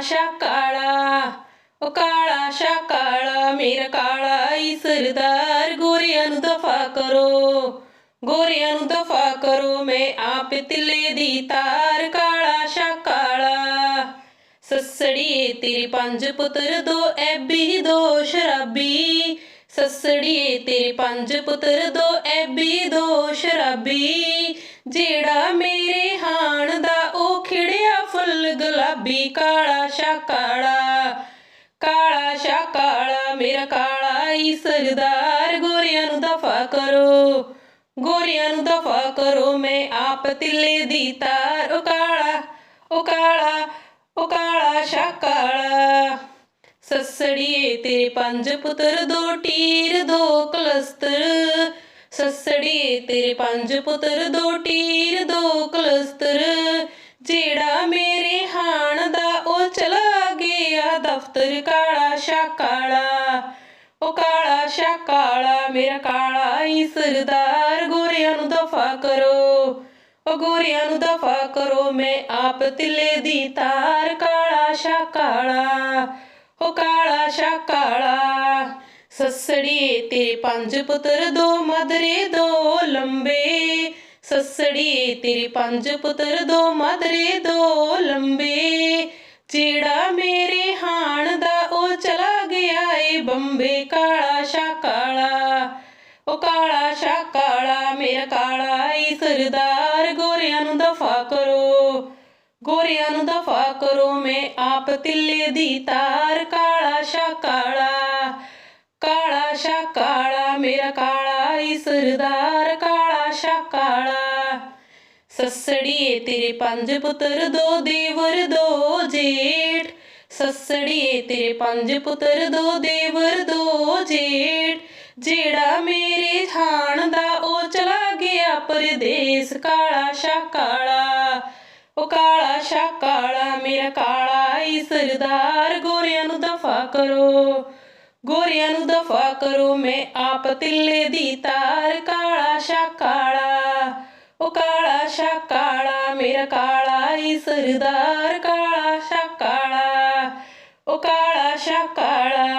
ਸ਼ਾ ਕਾਲਾ, ਉਹ ਕਾਲਾ ਸ਼ਾ ਕਾਲਾ, ਮੇਰਾ ਕਾਲਾ ਈ ਸਰਦਾਰ। ਗੋਰਿਆਂ ਨੂੰ ਦਫਾ ਕਰੋ, ਗੋਰਿਆਂ ਨੂੰ ਦਫਾ ਕਰੋ, ਮੈਂ ਆਪ ਤਿੱਲੇ ਦੀ ਤਾਰ। ਕਾਲਾ ਸ਼ਾ ਕਾਲਾ ਸੱਸੜੀਏ ਤੇਰੇ ਪੰਜ ਪੁੱਤਰ ਦੋ ਐਬੀ ਦੋ ਸ਼ਰਾਬੀ। ਸੱਸੜੀਏ ਤੇਰੇ ਪੰਜ ਪੁੱਤਰ ਦੋ ਐਬੀ ਦੋ ਸ਼ਰਾਬੀ। ਜਿਹੜਾ ਮੇਰੇ ਹਾਣ ਦਾ ਫੁੱਲ ਕਾਲਾ ਸ਼ਾ ਕਾਲਾ ਕਾਲਾ ਸ਼ਾ ਕਾਲਾ ਮੇਰਾ ਕਾਲਾ ਈ ਸਰਦਾਰ ਗੋਰਿਆਂ ਨੂੰ ਦਫਾ ਕਰੋ, ਗੋਰਿਆਂ ਨੂੰ ਦਫਾ ਕਰੋ, ਮੈਂ ਆਪ ਤਿੱਲੇ ਦੀ ਤਾਰ, ਉਹ ਕਾਲਾ ਉਹ ਕਾਲਾ ਉਹ ਕਾਲਾ ਸ਼ਾ ਕਾਲਾ ਸੱਸੜੀਏ, ਤੇਰੇ ਪੰਜ ਪੁੱਤਰ, ਦੋ ਟੀਰ, ਦੋ ਕਲਸਤਰ। ਸੱਸੜੀਏ, ਤੇਰੇ ਪੰਜ ਪੁੱਤਰ, ਦੋ ਟੀਰ, ਦੋ ਕਲਸਤਰ। ਜਿਹੜਾ ਮੇਰੇ ਦਫ਼ਤਰ ਕਾਲਾ ਸ਼ਾ ਕਾਲਾ ਉਹ ਕਾਲਾ ਸ਼ਾ ਕਾਲਾ ਮੇਰਾ ਕਾਲਾ ਈ ਸਰਦਾਰ, ਗੋਰਿਆਂ ਨੂੰ ਦਫਾ ਕਰੋ, ਉਹ ਗੋਰਿਆਂ ਨੂੰ ਦਫਾ ਕਰੋ, ਮੈਂ ਆਪ ਤਿੱਲੇ ਦੀ ਤਾਰ, ਕਾਲਾ ਸ਼ਾ ਕਾਲਾ ਉਹ ਕਾਲਾ ਸ਼ਾ ਕਾਲਾ ਸੱਸੜੀਏ ਤੇਰੇ ਪੰਜ ਪੁੱਤਰ, ਦੋ ਮਦਰੇ, ਦੋ ਲੰਬੇ ਸੱਸੜੀਏ ਤੇਰੇ ਪੰਜ ਪੁੱਤਰ, ਦੋ ਮਦਰੇ, ਦੋ ਲੰਬੇ, ਜਿਹੜਾ ਮੇਰੇ ਬੰਬੇ ਕਾਲਾ ਸ਼ਾ ਕਾਲਾ ਉਹ ਕਾਲਾ ਸ਼ਾ ਕਾਲਾ ਮੇਰਾ ਕਾਲਾ ਈ ਸਰਦਾਰ। ਗੋਰਿਆਂ ਨੂੰ ਦਫਾ ਕਰੋ, ਗੋਰਿਆਂ ਨੂੰ ਦਫਾ ਕਰੋ, ਮੈਂ ਆਪ ਤਿੱਲੇ ਦੀ ਤਾਰ। ਕਾਲਾ ਸ਼ਾ ਕਾਲਾ ਕਾਲਾ ਸ਼ਾ ਕਾਲਾ ਮੇਰਾ ਕਾਲਾ ਈ ਸਰਦਾਰ। ਕਾਲਾ ਸ਼ਾ ਕਾਲਾ ਸੱਸੜੀਏ ਤੇਰੇ ਪੰਜ ਪੁੱਤਰ, ਦੋ ਦੇਵਰ, ਦੋ ਜੇਠ। ਸੱਸੜੀਏ ਤੇਰੇ ਪੰਜ ਪੁੱਤਰ ਦੋ ਦੇਵਰ ਦੋ ਜੇਠ। ਜਿਹੜਾ ਮੇਰੇ ਥਾਣ ਦਾ ਉਹ ਚਲਾ ਗਿਆ ਪਰਦੇਸ ਕਾਲਾ ਸ਼ਾ ਕਾਲਾ ਉਹ ਕਾਲਾ ਸ਼ਾ ਕਾਲਾ ਮੇਰਾ ਕਾਲਾ ਈ ਸਰਦਾਰ, ਗੋਰਿਆਂ ਨੂੰ ਦਫਾ ਕਰੋ। ਗੋਰਿਆਂ ਨੂੰ ਦਫਾ ਕਰੋ, ਮੈਂ ਆਪ ਤਿੱਲੇ ਦੀ ਤਾਰ। ਕਾਲਾ ਸ਼ਾ ਕਾਲਾ ਉਹ ਕਾਲਾ ਸ਼ਾ ਕਾਲਾ ਮੇਰਾ ਕਾਲਾ ਈ ਸਰਦਾਰ, ਕਾਲਾ ਸ਼ਾ ਕਾਲਾ ਉਹ ਕਾਲਾ ਸ਼ਾ ਕਾਲਾ